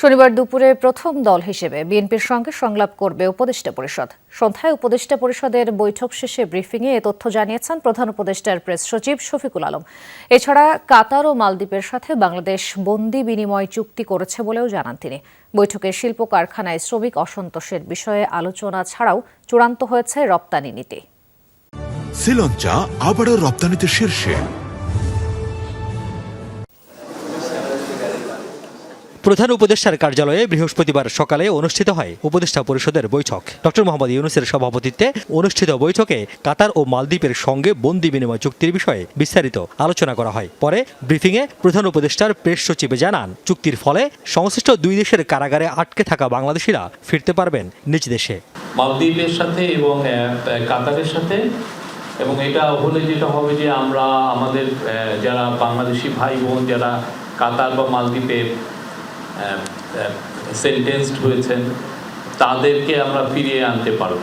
শনিবার দুপুরে প্রথম দল হিসেবে বিএনপির সঙ্গে সংলাপ করবে উপদেষ্টা পরিষদ। সন্ধ্যায় উপদেষ্টা পরিষদের বৈঠক শেষে ব্রিফিংয়ে এ তথ্য জানিয়েছেন প্রধান উপদেষ্টার প্রেস সচিব শফিকুল আলম। এছাড়া কাতার ও মালদ্বীপের সাথে বাংলাদেশ বন্দি বিনিময় চুক্তি করেছে বলেও জানান তিনি। বৈঠকে শিল্প কারখানায় শ্রমিক অসন্তোষের বিষয়ে আলোচনা ছাড়াও চূড়ান্ত হয়েছে রপ্তানি নীতি। শ্রীলঞ্চা আবারও রপ্তানিতে শীর্ষে। প্রধান উপদেষ্টার কার্যালয়ে বৃহস্পতিবার সকালে অনুষ্ঠিত হয় উপদেষ্টা পরিষদের বৈঠক। ডক্টর মোহাম্মদ ইউনুসের সভাপতিত্বে অনুষ্ঠিত বৈঠকে কাতার ও মালদ্বীপের সঙ্গে বন্দি বিনিময় চুক্তির বিষয়ে বিস্তারিত আলোচনা করা হয়। পরে ব্রিফিংয়ে প্রধান উপদেষ্টার প্রেস সচিবে জানান, চুক্তির ফলে সংশ্লিষ্ট দুই দেশের কারাগারে আটকে থাকা বাংলাদেশিরা ফিরতে পারবেন নিজ দেশে। মালদ্বীপের সাথে এবং কাতারের সাথে এবং এটা হলে যেটা হবে যে আমরা আমাদের যারা বাংলাদেশি ভাই বোন যারা কাতার বা মালদ্বীপে সেন্টেন্সড হয়েছেন তাদেরকে আমরা ফিরিয়ে আনতে পারব।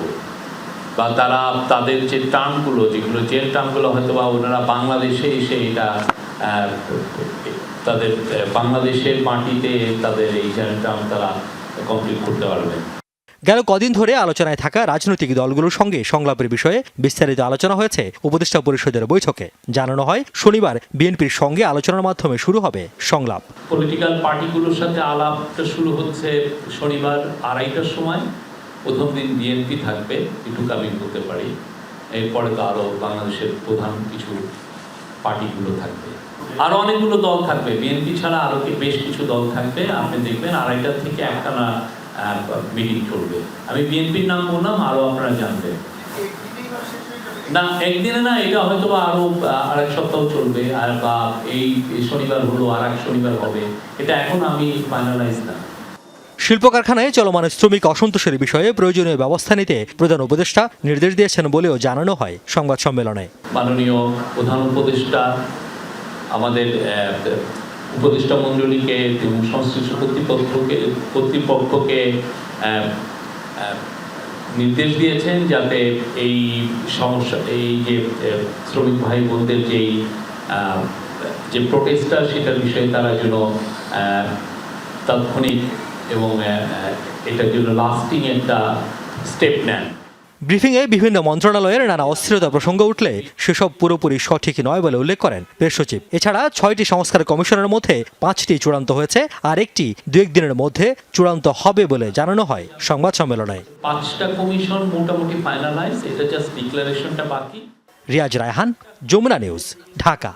বা তারা তাদের যে টার্মগুলো যেগুলো জেল টার্মগুলো হয়তো বা ওনারা বাংলাদেশে এসে এটা তাদের বাংলাদেশের মাটিতে তাদের এই টার্ম তারা কমপ্লিট করতে পারবেন। গেল কদিন ধরে আলোচনায় থাকা রাজনৈতিক দলগুলোর সঙ্গে সংলাপের বিষয়ে বিস্তারিত আলোচনা হয়েছে উপদেষ্টা পরিষদের বৈঠকে। জানানো হয়, শনিবার বিএনপির সঙ্গে আলোচনার মাধ্যমে শুরু হবে সংলাপ। পলিটিক্যাল পার্টিগুলোর সাথে আলাপটা শুরু হচ্ছে শনিবার আড়াইটার সময়। প্রথম দিন বিএনপি থাকবে এটুকু আমি বলতে পারি। এরপরে তো আরও বাংলাদেশের প্রধান কিছু পার্টিগুলো থাকবে। আরও অনেকগুলো দল থাকবে। বিএনপি ছাড়া আরও বেশ কিছু দল থাকবে। আপনি দেখবেন আড়াইটার থেকে একটানা মিটিং চলবে আমি বিএনপির নাম বললাম আরও আপনারা জানবেন। না একদিনে না এটা হয়তো বা আরও আহ, আরেক সপ্তাহ চলবে আর বা এই শনিবার হলো আর এক শনিবার হবে। এটা এখন আমি ফাইনালাইজ না। শিল্প কারখানায় চলমান শ্রমিক অসন্তোষের বিষয়ে প্রয়োজনীয় ব্যবস্থা নিতে প্রধান উপদেষ্টা নির্দেশ দিয়েছেন বলেও জানানো হয় সংবাদ সম্মেলনে। মাননীয় প্রধান উপদেষ্টা আমাদের উপদেষ্টা মণ্ডলীকে সংশ্লিষ্ট কর্তৃপক্ষকে কর্তৃপক্ষকে নির্দেশ দিয়েছেন যাতে এই সমস্যা, এই যে শ্রমিক ভাই বোনদের যেই যে প্রোটেস্টটা সেটার বিষয়ে তারা যেন তাৎক্ষণিক এবং এটার জন্য লাস্টিং একটা স্টেপ নেন। ব্রিফিংয়ে বিভিন্ন মন্ত্রণালয়ের নানা অস্থিরতা প্রসঙ্গ উঠলে সেসব পুরোপুরি সঠিক নয় বলে উল্লেখ করেন প্রেস সচিব। এছাড়া ছয়টি সংস্কার কমিশনের মধ্যে পাঁচটি চূড়ান্ত হয়েছে আর একটি দু একদিনের মধ্যে চূড়ান্ত হবে বলে জানানো হয় সংবাদ সম্মেলনে। পাঁচটা কমিশন মোটামুটি ফাইনালাইজ এটা জাস্ট ডিক্লারেশনটা বাকি। রিয়াজ রায়হান যমুনা নিউজ ঢাকা।